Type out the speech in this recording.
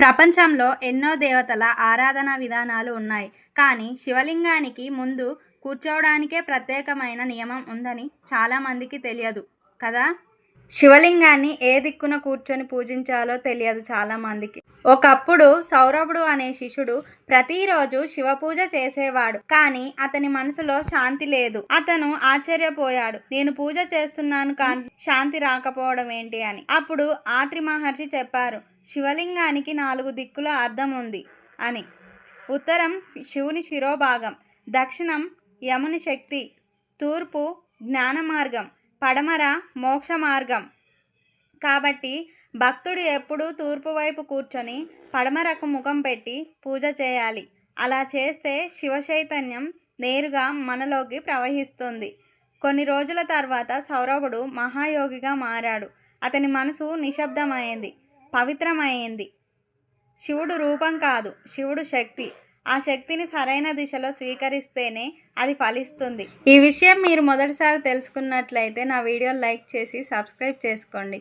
ప్రపంచంలో ఎన్నో దేవతల ఆరాధనా విధానాలు ఉన్నాయి. కానీ శివలింగానికి ముందు కూర్చోవడానికే ప్రత్యేకమైన నియమం ఉందని చాలామందికి తెలియదు. కదా? శివలింగాన్ని ఏ దిక్కున కూర్చొని పూజించాలో తెలియదు చాలామందికి. ఒకప్పుడు సౌరభుడు అనే శిష్యుడు ప్రతిరోజు శివ పూజ చేసేవాడు. కానీ అతని మనసులో శాంతి లేదు. అతను ఆశ్చర్యపోయాడు. నేను పూజ చేస్తున్నాను కానీ శాంతి రాకపోవడం ఏంటి అని. అప్పుడు ఆత్రి మహర్షి చెప్పారు శివలింగానికి నాలుగు దిక్కుల అర్థం ఉంది అని. ఉత్తరం శివుని శిరోభాగం దక్షిణం యముని శక్తి తూర్పు జ్ఞాన మార్గం పడమర మోక్ష మార్గం. కాబట్టి భక్తుడు ఎప్పుడూ తూర్పు వైపు కూర్చొని పడమరకు ముఖం పెట్టి పూజ చేయాలి. అలా చేస్తే శివ చైతన్యం నేరుగా మనలోకి ప్రవహిస్తుంది. కొన్ని రోజుల తర్వాత సౌరభుడు మహాయోగిగా మారాడు. అతని మనసు నిశ్శబ్దమైంది పవిత్రమైంది. శివుడు రూపం కాదు శివుడు శక్తి. ఆ శక్తిని సరైన దిశలో స్వీకరిస్తేనే అది ఫలిస్తుంది. ఈ విషయం మీరు మొదటిసారి తెలుసుకున్నట్లయితే నా వీడియో లైక్ చేసి సబ్స్క్రైబ్ చేసుకోండి.